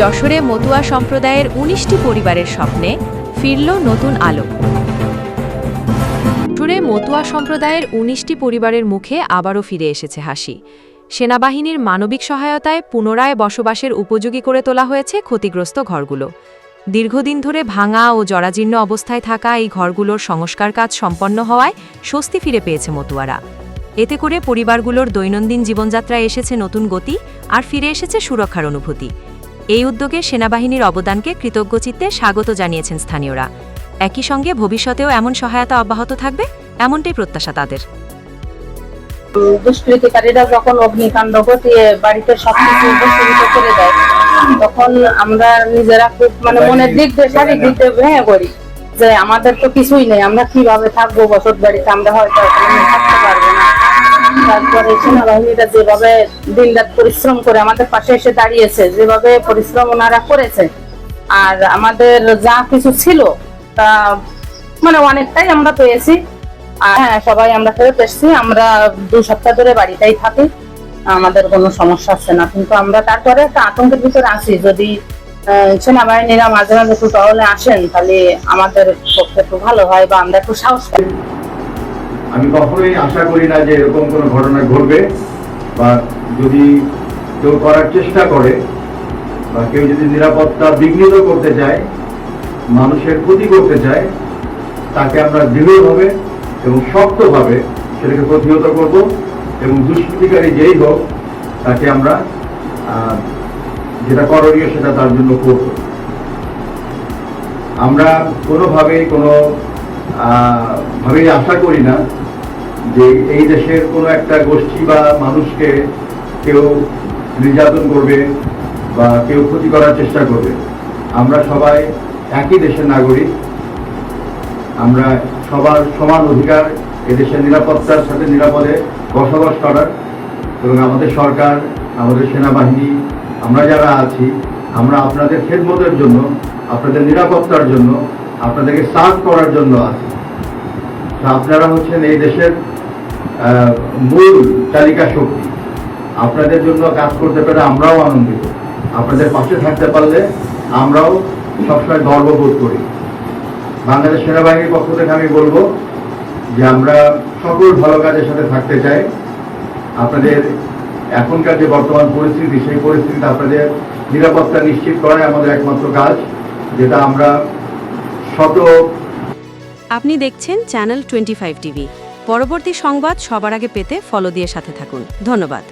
যশোরে মতুয়া সম্প্রদায়ের উনিশটি পরিবারের স্বপ্নে ফিরল নতুন আলো। যশোরে মতুয়া সম্প্রদায়ের উনিশটি পরিবারের মুখে আবারও ফিরে এসেছে হাসি। সেনাবাহিনীর মানবিক সহায়তায় পুনরায় বসবাসের উপযোগী করে তোলা হয়েছে ক্ষতিগ্রস্ত ঘরগুলো। দীর্ঘদিন ধরে ভাঙা ও জরাজীর্ণ অবস্থায় থাকা এই ঘরগুলোর সংস্কার কাজ সম্পন্ন হওয়ায় স্বস্তি ফিরে পেয়েছে মতুয়ারা। এতে করে পরিবারগুলোর দৈনন্দিন জীবনযাত্রায় এসেছে নতুন গতি আর ফিরে এসেছে সুরক্ষার অনুভূতি। এই উদ্যোগে সেনাবাহিনীর অবদানকে কৃতজ্ঞচিত্তে স্বাগত জানিয়েছেন স্থানীয়রা। একই সঙ্গে ভবিষ্যতেও এমন সহায়তা অব্যাহত থাকবে এমনটাই প্রত্যাশা তাদের। দুষ্কৃতিকারীরা যখন অগ্নিকাণ্ড ঘটিয়ে বাড়িতে সবকিছু ভস্মীভূত করে দেয় তখন আমরা নিজেরা খুব মানে মনের দিক দিয়ে শারীরিক দিক দিয়ে ভেঙে পড়ি যে আমাদের তো কিছুই নেই আমরা কীভাবে থাকব বসত বাড়িতে? আমরা হয়তো থাকতে পারব না। তারপরে সেনাবাহিনীরা যেভাবে দিন রাত পরিশ্রম করে আমাদের পাশে এসে দাঁড়িয়েছে, যেভাবে পরিশ্রম ওনারা করেছে, আর আমাদের যা কিছু ছিল তা মানে অনেকটাই আমরা পেয়েছি। আর হ্যাঁ সবাই আমরা ফেরত এসেছি, আমরা দু সপ্তাহ ধরে বাড়িতেই থাকি, আমাদের কোনো সমস্যা হচ্ছে না। কিন্তু আমরা তারপরে একটা আতঙ্কের ভিতরে আছি। যদি সেনাবাহিনীরা মাঝে মাঝে একটু টহলে আসেন, তাহলে আমাদের পক্ষে একটু ভালো হয় বা আমরা একটু সাহস পাই। আমি কখনোই আশা করি না যে এরকম কোনো ঘটনা ঘটবে বা যদি কেউ করার চেষ্টা করে বা কেউ যদি নিরাপত্তা বিঘ্নিত করতে চায়, মানুষের ক্ষতি করতে চায়, তাকে আমরা দৃঢ়ভাবে এবং শক্তভাবে সেটাকে প্রতিহত করব এবং দুষ্কৃতিকারী যেই হোক, তাকে আমরা যেটা করণীয় সেটা তার জন্য করব। আমরা কোনোভাবেই কোনো ভাবেই আশা করি না যে এই দেশের কোনো একটা গোষ্ঠী বা মানুষকে কেউ নির্যাতন করবে বা কেউ ক্ষতি করার চেষ্টা করবে। আমরা সবাই একই দেশের নাগরিক। আমরা সবার সমান অধিকার এদেশের নিরাপত্তার সাথে নিরাপদে বসবাস করার এবং আমাদের সরকার, আমাদের সেনাবাহিনী, আমরা যারা আছি, আমরা আপনাদের খেদমতের জন্য, আপনাদের নিরাপত্তার জন্য আপনাদেরকে সার্ভ করার জন্য আছে। আপনারা হচ্ছেন এই দেশের মূল চালিকা শক্তি। আপনাদের জন্য কাজ করতে পেরে আমরাও আনন্দিত। আপনাদের পাশে থাকতে পারলে আমরাও সবসময় গর্ববোধ করি। বাংলাদেশ সেনাবাহিনীর পক্ষ থেকে আমি বলব যে আমরা সকল ভালো কাজের সাথে থাকতে চাই। আপনাদের এখনকার যে বর্তমান পরিস্থিতি, সেই পরিস্থিতিতে আপনাদের নিরাপত্তা নিশ্চিত করাই আমাদের একমাত্র কাজ, যেটা আমরা আপনি দেখছেন চ্যানেল টোয়েন্টি ফাইভ টিভি। পরবর্তী সংবাদ সবার আগে পেতে ফলো দিয়ে সাথে থাকুন। ধন্যবাদ।